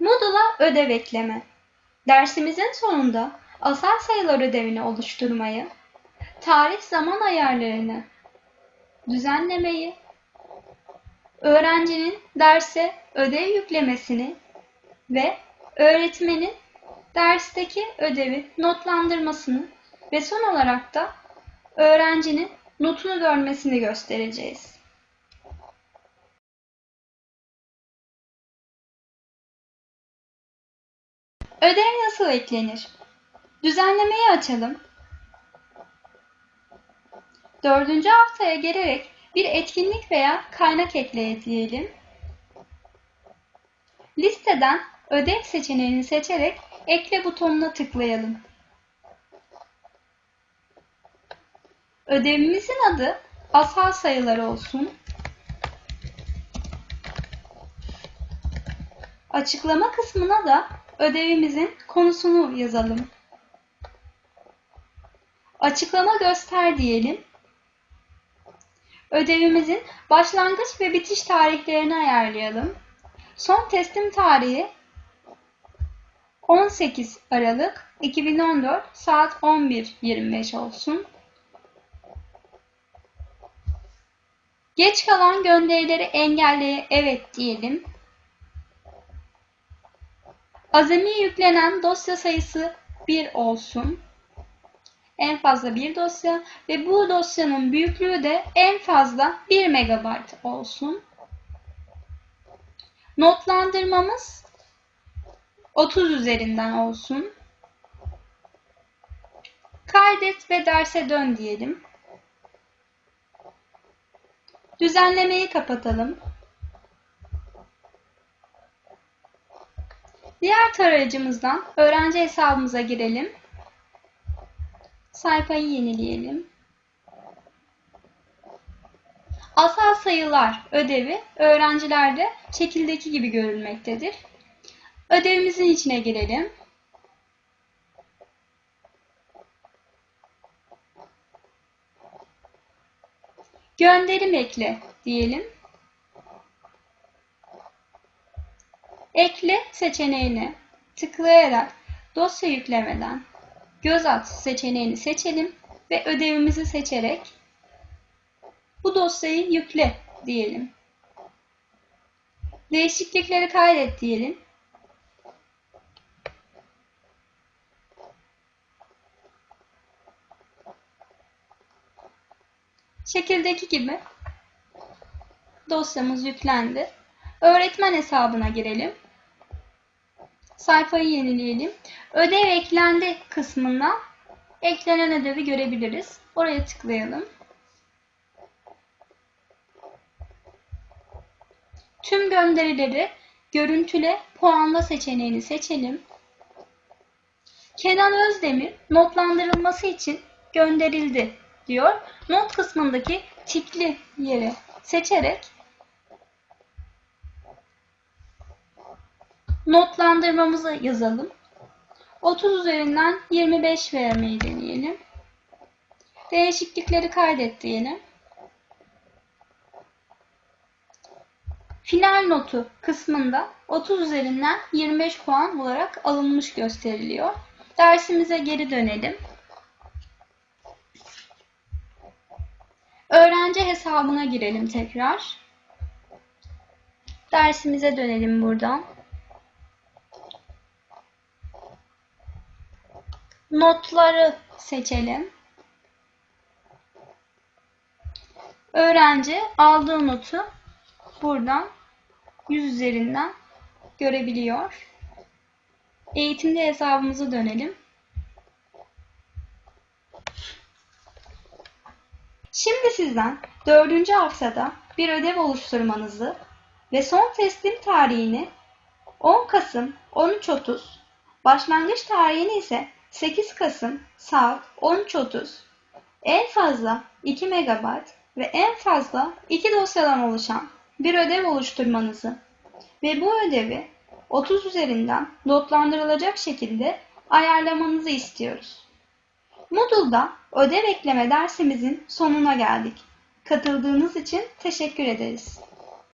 Moodle'a ödev ekleme. Dersimizin sonunda asal sayılar ödevini oluşturmayı, tarih zaman ayarlarını düzenlemeyi, öğrencinin derse ödev yüklemesini ve öğretmenin dersteki ödevi notlandırmasını ve son olarak da öğrencinin notunu görmesini göstereceğiz. Ödev nasıl eklenir? Düzenlemeyi açalım. Dördüncü haftaya gelerek bir etkinlik veya kaynak ekleyelim. Listeden ödev seçeneğini seçerek ekle butonuna tıklayalım. Ödevimizin adı asal sayılar olsun. Açıklama kısmına da ödevimizin konusunu yazalım. Açıklama göster diyelim. Ödevimizin başlangıç ve bitiş tarihlerini ayarlayalım. Son teslim tarihi 18 Aralık 2014 saat 11.25 olsun. Geç kalan gönderileri engelleye evet diyelim. Azami yüklenen dosya sayısı 1 olsun. En fazla bir dosya ve bu dosyanın büyüklüğü de en fazla 1 MB olsun. Notlandırmamız 30 üzerinden olsun. Kaydet ve derse dön diyelim. Düzenlemeyi kapatalım. Diğer tarayıcımızdan öğrenci hesabımıza girelim. Sayfayı yenileyelim. Asal sayılar ödevi öğrencilerde şekildeki gibi görülmektedir. Ödevimizin içine girelim. Gönderim ekle diyelim. Ekle seçeneğini tıklayarak dosya yüklemeden göz at seçeneğini seçelim ve ödevimizi seçerek bu dosyayı yükle diyelim. Değişiklikleri kaydet diyelim. Şekildeki gibi dosyamız yüklendi. Öğretmen hesabına girelim. Sayfayı yenileyelim. Ödev eklendi kısmından eklenen ödevi görebiliriz. Oraya tıklayalım. Tüm gönderileri görüntüle puanla seçeneğini seçelim. Kenan Özdemir notlandırılması için gönderildi diyor. Not kısmındaki tikli yeri seçerek notlandırmamızı yazalım. 30 üzerinden 25 vermeyi deneyelim. Değişiklikleri kaydet diyelim. Final notu kısmında 30 üzerinden 25 puan olarak alınmış gösteriliyor. Dersimize geri dönelim. Öğrenci hesabına girelim tekrar. Dersimize dönelim buradan. Notları seçelim. Öğrenci aldığı notu buradan 100 üzerinden görebiliyor. Eğitimde hesabımıza dönelim. Şimdi sizden 4. haftada bir ödev oluşturmanızı ve son teslim tarihini 10 Kasım 13.30, başlangıç tarihini ise 8 Kasım saat 13.30, en fazla 2 MB ve en fazla 2 dosyadan oluşan bir ödev oluşturmanızı ve bu ödevi 30 üzerinden notlandırılacak şekilde ayarlamanızı istiyoruz. Moodle'da ödev ekleme dersimizin sonuna geldik. Katıldığınız için teşekkür ederiz.